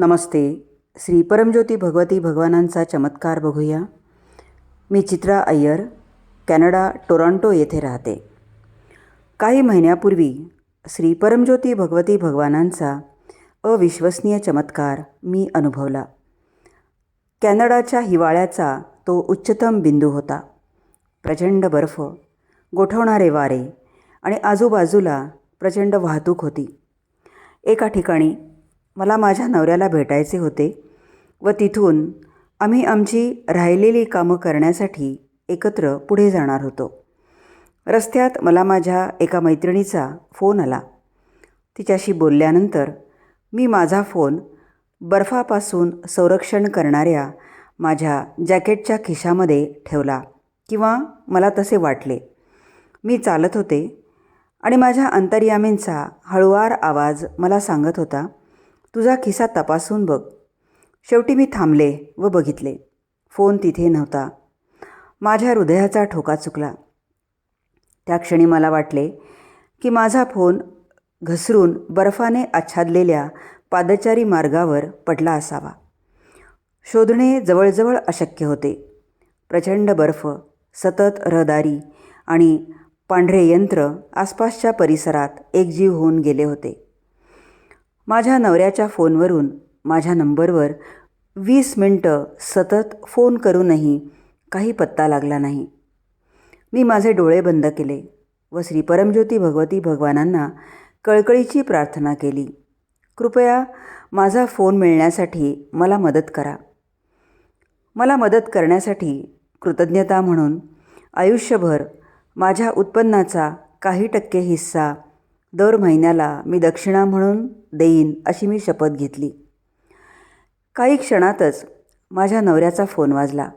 नमस्ते. श्री परमज्योती भगवती भगवानांचा चमत्कार बघूया. मी चित्रा अय्यर कॅनडा टोरॉन्टो येथे राहते. काही महिन्यापूर्वी श्री परमज्योती भगवती भगवानांचा अविश्वसनीय चमत्कार मी अनुभवला. कॅनडाच्या हिवाळ्याचा तो उच्चतम बिंदू होता. प्रचंड बर्फ गोठवणारे वारे आणि आजूबाजूला प्रचंड वाहतूक होती. एका ठिकाणी मला माझ्या नवऱ्याला भेटायचे होते व तिथून आम्ही आमची राहिलेली कामं करण्यासाठी एकत्र पुढे जाणार होतो. रस्त्यात मला माझ्या एका मैत्रिणीचा फोन आला. तिच्याशी बोलल्यानंतर मी माझा फोन बर्फापासून संरक्षण करणाऱ्या माझ्या जॅकेटच्या खिशामध्ये ठेवला किंवा मला तसे वाटले. मी चालत होते आणि माझ्या अंतर्यामींचा हळुवार आवाज मला सांगत होता तुझा खिसा तपासून बघ. शेवटी मी थांबले व बघितले. फोन तिथे नव्हता. माझ्या हृदयाचा ठोका चुकला. त्या क्षणी मला वाटले की माझा फोन घसरून बर्फाने आच्छादलेल्या पादचारी मार्गावर पडला असावा. शोधणे जवळजवळ अशक्य होते. प्रचंड बर्फ सतत रहदारी आणि पांढरे यंत्र आसपासच्या परिसरात एकजीव होऊन गेले होते. माझ्या नवऱ्याच्या फोनवरून माझ्या नंबरवर वीस मिनटं सतत फोन करूनही काही पत्ता लागला नाही. मी माझे डोळे बंद केले व श्री परमज्योती भगवती भगवानांना कळकळीची प्रार्थना केली. कृपया माझा फोन मिळण्यासाठी मला मदत करा. मला मदत करण्यासाठी कृतज्ञता म्हणून आयुष्यभर माझ्या उत्पन्नाचा काही टक्के हिस्सा दर महिन्याला मी दक्षिणा म्हणून देईन अशी मी शपथ घेतली. काही क्षणातच माझ्या नवऱ्याचा फोन वाजला.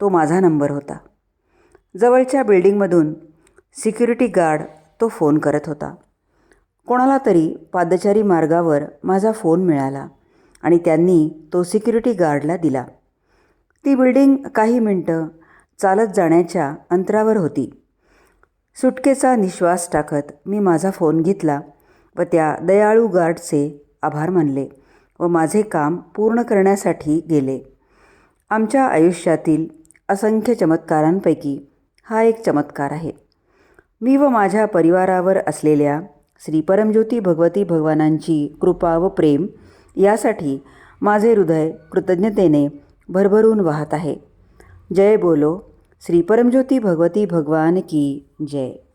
तो माझा नंबर होता. जवळच्या बिल्डिंगमधून सिक्युरिटी गार्ड तो फोन करत होता. कोणाला तरी पादचारी मार्गावर माझा फोन मिळाला आणि त्यांनी तो सिक्युरिटी गार्डला दिला. ती बिल्डिंग काही मिनटं चालत जाण्याच्या अंतरावर होती. सुटकेचा निश्वास टाकत मी माझा फोन घेतला व त्या दयाळू गार्डचे आभार मानले व माझे काम पूर्ण करण्यासाठी गेले. आमच्या आयुष्यातील असंख्य चमत्कारांपैकी हा एक चमत्कार आहे. मी व माझ्या परिवारावर असलेल्या श्री परमज्योती भगवती भगवानांची कृपा व प्रेम यासाठी माझे हृदय कृतज्ञतेने भरभरून वाहत आहे. जय बोलो श्री परमज्योती भगवती भगवान की जय.